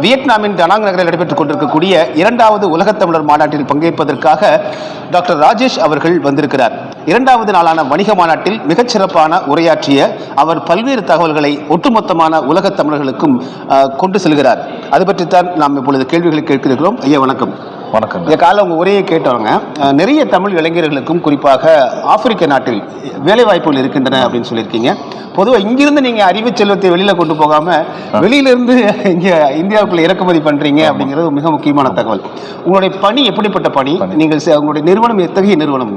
வியட்நாமின் Da Nang நகரில் நடைபெற்றுக் கொண்டிருக்கக்கூடிய இரண்டாவது உலகத் தமிழர் மாநாட்டில் பங்கேற்பதற்காக டாக்டர் ராஜேஷ் அவர்கள் வந்திருக்கிறார். இரண்டாவது நாளான வணிக மாநாட்டில் மிகச்சிறப்பான உரையாற்றிய அவர் பல்வேறு தகவல்களை ஒட்டுமொத்தமான உலகத் தமிழர்களுக்கும் கொண்டு செல்கிறார். அது பற்றித்தான் நாம் இப்பொழுது கேள்விகளை கேட்கிறோம். ஐயா வணக்கம். வணக்கம். இந்த காலம் உங்கள் உரையை கேட்டவங்க நிறைய தமிழ் இளைஞர்களுக்கும் குறிப்பாக ஆப்பிரிக்க நாட்டில் வேலை வாய்ப்புகள் இருக்கின்றன அப்படின்னு சொல்லியிருக்கீங்க. பொதுவாக இங்கிருந்து நீங்கள் அறிவு செல்வத்தை வெளியில் கொண்டு போகாமல் வெளியிலிருந்து இங்கே இந்தியாவுக்குள்ள இறக்குமதி பண்ணுறீங்க அப்படிங்கிறது மிக முக்கியமான தகவல். உங்களுடைய பணி எப்படிப்பட்ட பணி? நீங்கள் உங்களுடைய நிறுவனம் எத்தகைய நிறுவனம்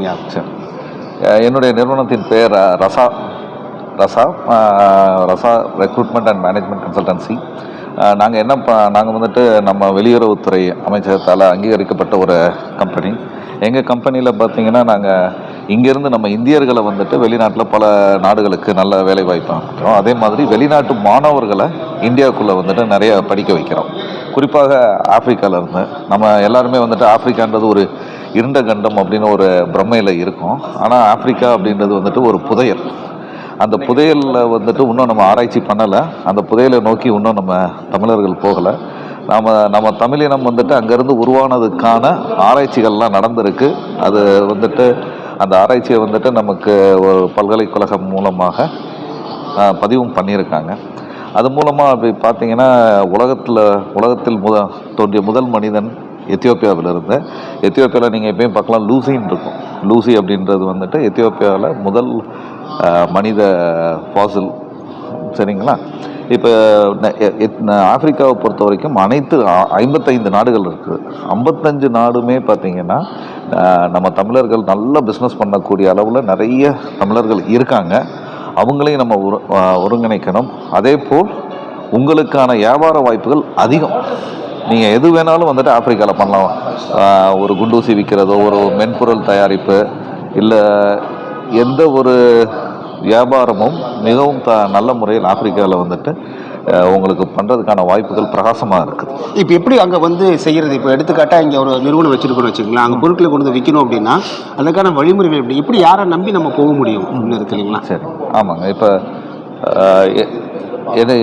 என்னுடைய நிறுவனத்தின் பெயர் Rasa. Rasa Rasa recruitment and management consultancy நாங்கள் என்ன ப நாங்கள் வந்துட்டு நம்ம வெளியுறவுத்துறை அமைச்சகத்தால் அங்கீகரிக்கப்பட்ட ஒரு கம்பெனி எங்கள் கம்பெனியில் பார்த்தீங்கன்னா நாங்கள் இங்கேருந்து நம்ம இந்தியர்களை வந்துட்டு வெளிநாட்டில் பல நாடுகளுக்கு நல்ல வேலை வாய்ப்பு அமைக்கிறோம் அதே மாதிரி வெளிநாட்டு மாணவர்களை இந்தியாவுக்குள்ளே வந்துட்டு நிறைய படிக்க வைக்கிறோம். குறிப்பாக ஆப்பிரிக்காவிலேருந்து நம்ம எல்லாருமே வந்துட்டு ஆப்பிரிக்கான்றது ஒரு இருண்ட கண்டம் அப்படின்னு ஒரு பிரமையில் இருக்கும். ஆனால் ஆப்பிரிக்கா அப்படின்றது வந்துட்டு ஒரு புதையல். அந்த புதையலில் வந்துட்டு இன்னும் நம்ம ஆராய்ச்சி பண்ணலை. அந்த புதையலை நோக்கி இன்னும் நம்ம தமிழர்கள் போகலை. நாம் நம்ம தமிழினம் வந்துட்டு அங்கேருந்து உருவானதுக்கான ஆராய்ச்சிகள்லாம் நடந்திருக்கு. அது வந்துட்டு அந்த ஆராய்ச்சியை வந்துட்டு நமக்கு ஒரு பல்கலைக்கழகம் மூலமாக பதிவும் பண்ணியிருக்காங்க. அது மூலமாக அப்படி பார்த்தீங்கன்னா உலகத்தில் உலகத்தில் முத தோன்றிய முதல் மனிதன் எத்தியோப்பியாவிலிருந்து எத்தியோப்பியாவில் நீங்கள் எப்பயும் பார்க்கலாம் லூசின்னு இருக்கும். லூசி அப்படின்றது வந்துட்டு எத்தியோப்பியாவில் முதல் மனித ஃபாசில். சரிங்களா? இப்போ ஆப்பிரிக்காவை பொறுத்த வரைக்கும் அனைத்து ஐம்பத்தைந்து நாடுகள் இருக்குது. ஐம்பத்தஞ்சு நாடுமே பார்த்திங்கன்னா நம்ம தமிழர்கள் நல்ல பிஸ்னஸ் பண்ணக்கூடிய அளவில் நிறைய தமிழர்கள் இருக்காங்க. அவங்களையும் நம்ம ஒரு ஒருங்கிணைக்கணும். அதே போல் உங்களுக்கான வியாபார வாய்ப்புகள் அதிகம். நீங்கள் எது வேணாலும் வந்துட்டு ஆப்பிரிக்காவில் பண்ணலாம். ஒரு குண்டூசி விற்கிறதோ ஒரு மென்பொருள் தயாரிப்பு இல்லை எந்த ஒரு வியாபாரமும் மிகவும் த நல்ல முறையில் ஆப்பிரிக்காவில் வந்துட்டு உங்களுக்கு பண்ணுறதுக்கான வாய்ப்புகள் பிரகாசமாக இருக்குது இப்போ எப்படி அங்கே வந்து செய்கிறது இப்போ எடுத்துக்காட்டாக இங்கே ஒரு நிறுவனம் வச்சிருக்கோம்னு வச்சுக்கோங்களேன். அங்கே பொருட்களை கொண்டு வந்து விற்கணும் அப்படின்னா அதுக்கான வழிமுறைகள் எப்படி? எப்படி யாரை நம்பி நம்ம போக முடியும்? அப்படின்னு இருக்கு இல்லைங்களா? சரி. ஆமாங்க. இப்போ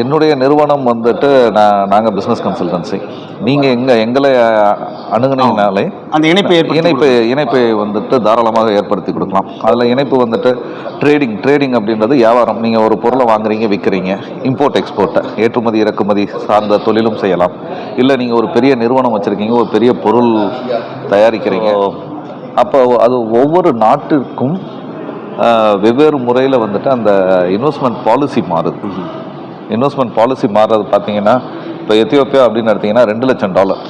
என்னுடைய நிறுவனம் வந்துட்டு நான் நாங்கள் பிஸ்னஸ் கன்சல்டன்சி நீங்கள் எங்க எங்களை அணுகுனீங்கனாலே அந்த இணைப்பை இணைப்பு இணைப்பை வந்துட்டு தாராளமாக ஏற்படுத்தி கொடுக்கலாம். அதில் இணைப்பு வந்துட்டு ட்ரேடிங் ட்ரேடிங் அப்படின்றது வியாபாரம். நீங்கள் ஒரு பொருளை வாங்குறீங்க விற்கிறீங்க இம்போர்ட் எக்ஸ்போர்ட்டை ஏற்றுமதி இறக்குமதி சார்ந்த தொழிலும் செய்யலாம். இல்லை நீங்கள் ஒரு பெரிய நிறுவனம் வச்சுருக்கீங்க ஒரு பெரிய பொருள் தயாரிக்கிறீங்க. அப்போ அது ஒவ்வொரு நாட்டிற்கும் வெவ்வேறு முறையில் வந்துட்டு அந்த இன்வெஸ்ட்மெண்ட் பாலிசி மாறுது. இன்வெஸ்ட்மெண்ட் பாலிசி மாறுறது பார்த்தீங்கன்னா இப்போ எத்தியோப்பியா அப்படின்னு எடுத்தீங்கன்னா ரெண்டு லட்சம் டாலர்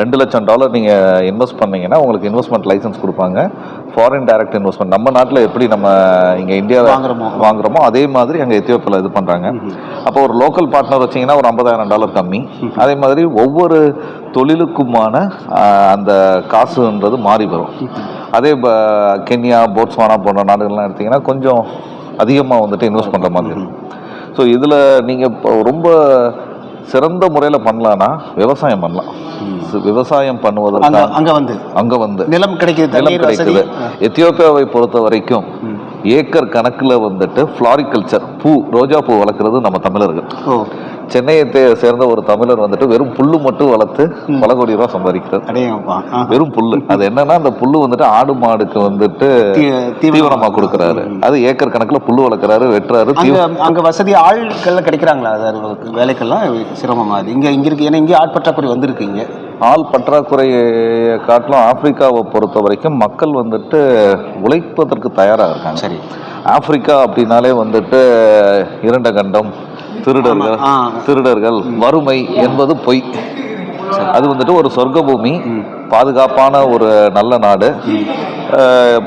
ரெண்டு லட்சம் டாலர் நீங்கள் இன்வெஸ்ட் பண்ணீங்கன்னா உங்களுக்கு இன்வெஸ்ட்மெண்ட் லைசன்ஸ் கொடுப்பாங்க. ஃபாரின் டைரக்ட் இன்வெஸ்ட்மெண்ட் நம்ம நாட்டில் எப்படி நம்ம இங்கே இந்தியாவில் வாங்குறோமோ. வாங்குறோமோ அதே மாதிரி அங்கே எத்தியோப்பியாவில் இது பண்ணுறாங்க அப்போ ஒரு லோக்கல் பார்ட்னர் வச்சிங்கன்னா ஒரு ஐம்பதாயிரம் டாலர் கம்மி. அதே மாதிரி ஒவ்வொரு தொழிலுக்குமான அந்த காசுன்றது மாறி வரும். அதே கென்யா போட்ஸ்வானா போன்ற நாடுகள்லாம் எடுத்தீங்கன்னா கொஞ்சம் அதிகமாக வந்துட்டு இன்வெஸ்ட் பண்ணுற மாதிரி இருக்கும். ஸோ இதில் நீங்கள் இப்போ ரொம்ப சிறந்த முறையில் பண்ணலான்னா விவசாயம் பண்ணலாம். விவசாயம் அங்கே பண்ணுவதற்கு அங்கே வந்து. அங்கே வந்து. நிலம் கிடைக்குது நிலம் கிடைக்குது. எத்தியோப்பியாவை பொறுத்த வரைக்கும் ஏக்கர் கணக்கில் வந்துட்டு ஃப்ளாரிகல்ச்சர். பூ ரோஜா பூ வளர்க்குறது நம்ம தமிழர்கள். சென்னையை சேர்ந்த ஒரு தமிழர் வந்துட்டு வெறும் புல்லு மட்டும் வளர்த்து பல கோடி ரூபா சம்பாதிக்கிறார் வெறும் புல்லு. அது என்னன்னா அந்த புல்லு வந்துட்டு ஆடு மாடுக்கு வந்துட்டு தீ- தீவனம். தீவனமா கொடுக்கறாரு. அது ஏக்கர் கணக்குல புல்லு வளர்க்குறாரு வெட்டுறாரு அங்க வசதி ஆட்கள் கிடைக்கிறாங்களா? அதாவது வேலைக்கெல்லாம் சிரமமா? அது இங்க இங்க இருக்கு. ஏன்னா இங்கே ஆள் பற்றாக்குறை வந்திருக்கு இங்க. ஆள் பற்றாக்குறையை காட்டிலும் ஆப்பிரிக்காவை பொறுத்த வரைக்கும் மக்கள் வந்துட்டு உழைப்பதற்கு தயாராக இருக்காங்க. சரி. ஆப்பிரிக்கா அப்படின்னாலே வந்துட்டு இரண்ட கண்டம் திருடர்கள். திருடர்கள் வறுமை என்பது பொய். அது வந்துட்டு ஒரு சொர்க்க பூமி பாதுகாப்பான ஒரு நல்ல நாடு.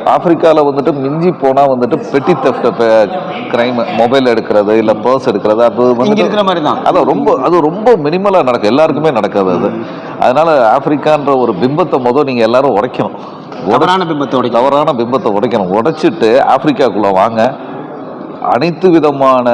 ஆப்பிரிக்காவில் வந்துட்டு மிஞ்சி போனால் வந்துட்டு பெட்டி தெஃப்ட் கிரைம் மொபைல் எடுக்கிறது இல்லை பர்ஸ் எடுக்கிறது அது வந்து இருக்கிற மாதிரி தான் அதான் ரொம்ப அது ரொம்ப மினிமலாக நடக்கும். எல்லாருக்குமே நடக்காது அது. அதனால ஆப்பிரிக்கான்ற ஒரு பிம்பத்தை முதல் நீங்கள் எல்லாரும் உடைக்கணும். உடை- தவறான பிம்பத்தோட தவறான பிம்பத்தை உடைக்கணும். உடைச்சிட்டு ஆப்பிரிக்காக்குள்ளே வாங்க. அனைத்து விதமான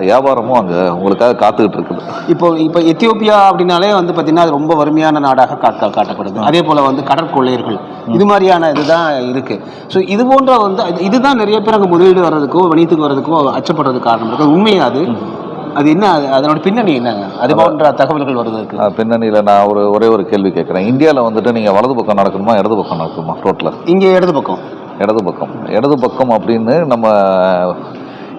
வியாபாரமும் அங்கே உங்களுக்காக காத்துக்கிட்டு இருக்குது. இப்போ இப்போ எத்தியோப்பியா அப்படின்னாலே வந்து பார்த்தீங்கன்னா அது ரொம்ப வறுமையான நாடாக காட்ட காட்டப்படுது. அதே போல் வந்து கடற்கொள்ளையர்கள். இது மாதிரியான இதுதான் இருக்கு. ஸோ இது போன்ற வந்து இது- இதுதான் நிறைய பேர் அங்கே முதலீடு வர்றதுக்கோ வணிகத்துக்கு வர்றதுக்கோ அச்சப்படுறதுக்கு காரணம் இருக்கு. உண்மையா அது? அது என்ன அது- அதனோட பின்னணி என்னங்க அது போன்ற தகவல்கள் வருவதற்கு. பின்னணியில் நான் ஒரு ஒரே ஒரு கேள்வி கேட்குறேன். இந்தியாவில் வந்துட்டு நீங்கள் வலது பக்கம் நடக்கணுமா இடது பக்கம் நடக்கணுமா ரோட்டில் இங்கே இடது பக்கம். இடது பக்கம். இடது பக்கம் அப்படின்னு நம்ம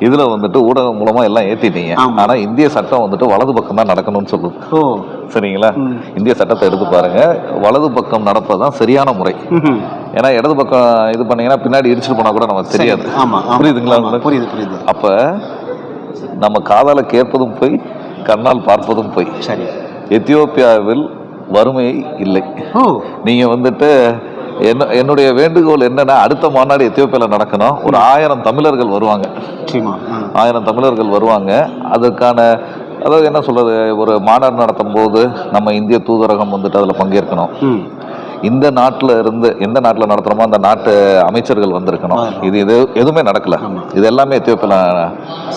இதில் வந்துட்டு ஊடகம் மூலமாக எல்லாம் ஏற்றிட்டீங்க ஆமா. ஆனால் இந்திய சட்டம் வந்துட்டு வலது பக்கம் தான் நடக்கணும்னு சொல்லுது. சரிங்களா? இந்திய சட்டத்தை எடுத்து பாருங்க. வலது பக்கம் நடப்பது தான் சரியான முறை. ஏன்னா இடது பக்கம் இது பண்ணீங்கன்னா பின்னாடி இடிச்சிட்டு போனா கூட நமக்கு தெரியாது. புரியுதுங்களா? புரியுது புரியுது. அப்ப நம்ம காதால கேட்பதும் போய் கண்ணால் பார்ப்பதும் போய். சரி. எத்தியோப்பியாவில் வறுமை இல்லை. நீங்க வந்துட்டு என்ன என்னுடைய வேண்டுகோள் என்னன்னா அடுத்த மாநாடு எத்தியோப்பியாவில் நடக்கணும். ஒரு ஆயிரம் தமிழர்கள் வருவாங்க. ஆயிரம் தமிழர்கள் வருவாங்க. அதற்கான அதாவது என்ன சொல்றது ஒரு மாநாடு நடத்தும் போது நம்ம இந்திய தூதரகம் வந்துட்டு அதில் பங்கேற்கணும். இந்த நாட்டில் இருந்து எந்த நாட்டில் நடத்துகிறோமோ அந்த நாட்டு அமைச்சர்கள் வந்திருக்கணும். இது இது எதுவுமே நடக்கல. இது எல்லாமே எத்தியோப்பியாவில்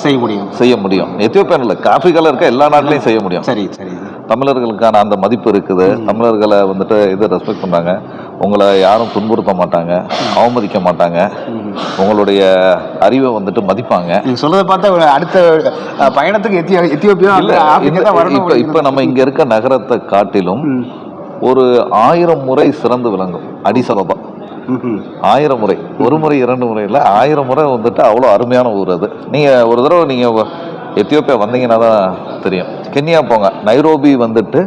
செய்ய முடியும். செய்ய முடியும். எத்தியோப்பியாவில் இல்லை ஆப்பிரிக்காவில் இருக்க எல்லா நாட்டிலையும் செய்ய முடியும். சரி சரி. தமிழர்களுக்கான அந்த மதிப்பு இருக்குது. தமிழர்களை வந்துட்டு இது ரெஸ்பெக்ட் பண்ணுறாங்க உங்களை யாரும் துன்புறுத்த மாட்டாங்க அவமதிக்க மாட்டாங்க. உங்களுடைய அறிவை வந்துட்டு மதிப்பாங்க. நீங்க சொல்றதை பார்த்தா அடுத்த பயணத்துக்கு எத்தியோ எத்தியோப்பியா இப்ப இப்ப நம்ம இங்க இருக்க நகரத்தை காட்டிலும் ஒரு ஆயிரம் முறை சிறந்து விளங்கும் அடிசலபா. ஆயிரம் முறை. ஒரு முறை இரண்டு முறை இல்லை ஆயிரம் முறை வந்துட்டு அவ்வளோ அருமையான ஊர் அது. நீங்கள் ஒரு தடவை நீங்கள் எத்தியோப்பியா வந்தீங்கன்னா தான் தெரியும். கென்யா போங்க. நைரோபி வந்துட்டு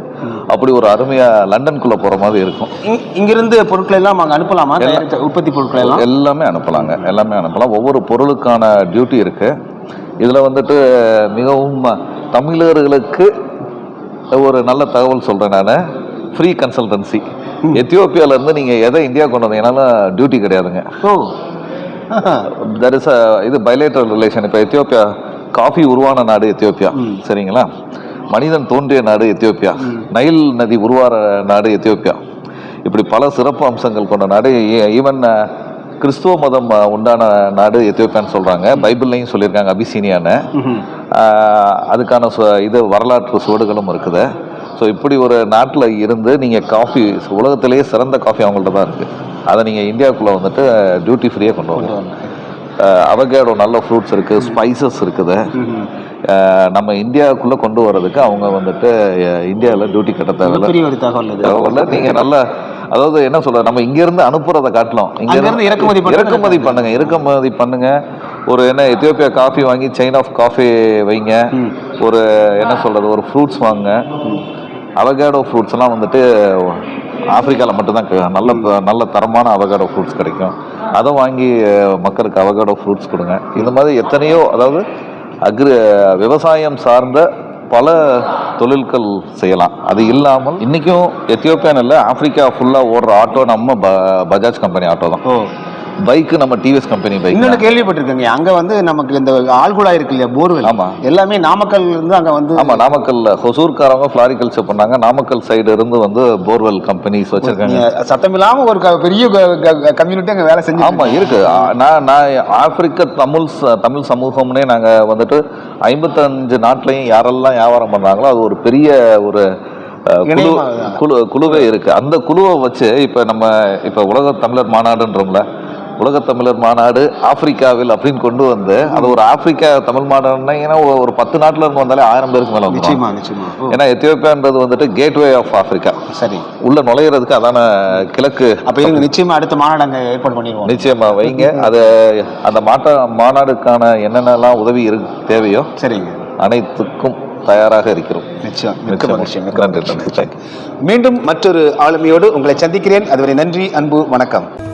அப்படி ஒரு அருமையாக லண்டனுக்குள்ளே போகிற மாதிரி இருக்கும். இங்கிருந்து பொருட்களை எல்லாம் அங்க அனுப்பலாமா? உற்பத்தி பொருட்களை எல்லாம்? எல்லாமே அனுப்பலாங்க. எல்லாமே அனுப்பலாம். ஒவ்வொரு பொருளுக்கான டியூட்டி இருக்கு. இதில் வந்துட்டு மிகவும் தமிழர்களுக்கு ஒரு நல்ல தகவல் சொல்கிறேன் நான். ஃப்ரீ கன்சல்டன்சி எத்தியோப்பியாவிலேருந்து நீங்கள் எதை இந்தியா கொண்டு வந்தீங்கன்னாலும் டியூட்டி கிடையாதுங்க. ஓ. தட் இஸ் இது பைலேட்டரல் ரிலேஷன் இப்போ எத்தியோப்பியா காஃபி உருவான நாடு எத்தியோப்பியா. சரிங்களா? மனிதன் தோன்றிய நாடு எத்தியோப்பியா. நைல் நதி உருவார நாடு எத்தியோப்பியா. இப்படி பல சிறப்பு அம்சங்கள் கொண்ட நாடு. ஈவன் கிறிஸ்துவ மதம் உண்டான நாடு எத்தியோப்பியான்னு சொல்கிறாங்க பைபிள்லையும் சொல்லியிருக்காங்க அபிசீனியான்னு. அதுக்கான இது வரலாற்று சுவடுகளும் இருக்குது. ஸோ இப்படி ஒரு நாட்டில் இருந்து நீங்கள் காஃபி உலகத்திலேயே சிறந்த காஃபி அவங்கள்ட்ட தான் இருக்குது அதை நீங்கள் இந்தியாவுக்குள்ளே வந்துட்டு டியூட்டி ஃப்ரீயாக கொண்டு வரலாம் அவகேடோ நல்ல ஃப்ரூட்ஸ் இருக்குது ஸ்பைசஸ் இருக்குது. நம்ம இந்தியாவுக்குள்ளே கொண்டு வர்றதுக்கு அவங்க வந்துட்டு இந்தியாவில் டியூட்டி கட்ட தேவையில்ல. நீங்கள் நல்ல அதாவது என்ன சொல்ற நம்ம இங்கேருந்து அனுப்புறதை காட்டலாம். அங்கிருந்து இறக்குமதி. இறக்குமதி பண்ணுங்க இறக்குமதி பண்ணுங்க. ஒரு என்ன எத்தியோப்பியா காஃபி வாங்கி செயின் ஆஃப் காஃபி வைங்க. ஒரு என்ன சொல்றது ஒரு ஃப்ரூட்ஸ் வாங்க அவகேடோ ஃப்ரூட்ஸ்லாம் வந்துட்டு ஆப்பிரிக்காவில் மட்டும்தான் நல்ல நல்ல தரமான அவகாடோ ஃப்ரூட்ஸ் கிடைக்கும். அதை வாங்கி மக்களுக்கு அவகாடோ ஃப்ரூட்ஸ் கொடுங்க. இந்த மாதிரி எத்தனையோ அதாவது அக்ரி விவசாயம் சார்ந்த பல தொழில்கள் செய்யலாம். அது இல்லாமல் இன்றைக்கும் எத்தியோப்பியான்னு இல்லை ஆப்பிரிக்கா ஃபுல்லாக ஓடுற ஆட்டோ நம்ம ப பஜாஜ் கம்பெனி ஆட்டோ தான். ஓ பைக்கு நம்ம டிவிஎஸ் கம்பெனி பைக் இன்னொன்னு கேள்விப்பட்டிருக்கேங்க. அங்க வந்து நமக்கு இந்த ஆழ்குழாய் இருக்கு இல்லையா? போர்வெல். ஆமா. எல்லாமே நாமக்கல் இருந்து அங்க வந்து ஆமாம் நாமக்கல்ல. ஹொசூர்காரவங்க ஃப்ளாரிகல்ச்சர் பண்ணாங்க. நாமக்கல் சைடு இருந்து வந்து போர்வெல் கம்பெனிஸ் வச்சுருக்காங்க. நீங்க சத்தமில்லாம ஒரு பெரிய கம்யூனிட்டி அங்க வேலை செஞ்சு ஆமாம் இருக்கு. நான் நான் ஆப்பிரிக்க தமிழ் தமிழ் சமூகம்னே நாங்கள் வந்துட்டு ஐம்பத்தஞ்சு நாட்டிலையும் யாரெல்லாம் வியாபாரம் பண்ணுறாங்களோ அது ஒரு பெரிய ஒரு குழு. குழு குழுவே இருக்கு. அந்த குழுவை வச்சு இப்போ நம்ம இப்போ உலக தமிழர் மாநாடுன்றோம்ல உலக தமிழர் மாநாடு ஆப்பிரிக்காவில் அப்படின்னு கொண்டு வந்து அது ஒரு ஆப்பிரிக்கா தமிழ் மாநாடுன்னா ஒரு- ஒரு பத்து நாட்டுல இருந்து வந்தாலே ஆயிரம் பேருக்கு மேல. நிச்சயமா நிச்சயமா. ஏன்னா எத்தியோப்பியான்றது வந்துட்டு கேட்வே ஆஃப் ஆப்பிரிக்கா சரி. உள்ள நுழையிறதுக்கு அதான கிழக்கு. அப்ப இருங்க நிச்சயமா அடுத்த மாநாடு அங்க ஏற்பாடு பண்ணிடுவோம். நிச்சயமா வைங்க. அது அந்த மாட்ட மாநாடுக்கான என்னென்னலாம் உதவி இரு தேவையோ சரிங்க. அனைத்துக்கும் தயாராக இருக்கிறோம். நிச்சயம் மிக்க. மகிழ்ச்சி மிக்க நன்றி மீண்டும் மற்றொரு ஆளுமையோடு உங்களை சந்திக்கிறேன். அதுவரை நன்றி அன்பு வணக்கம்.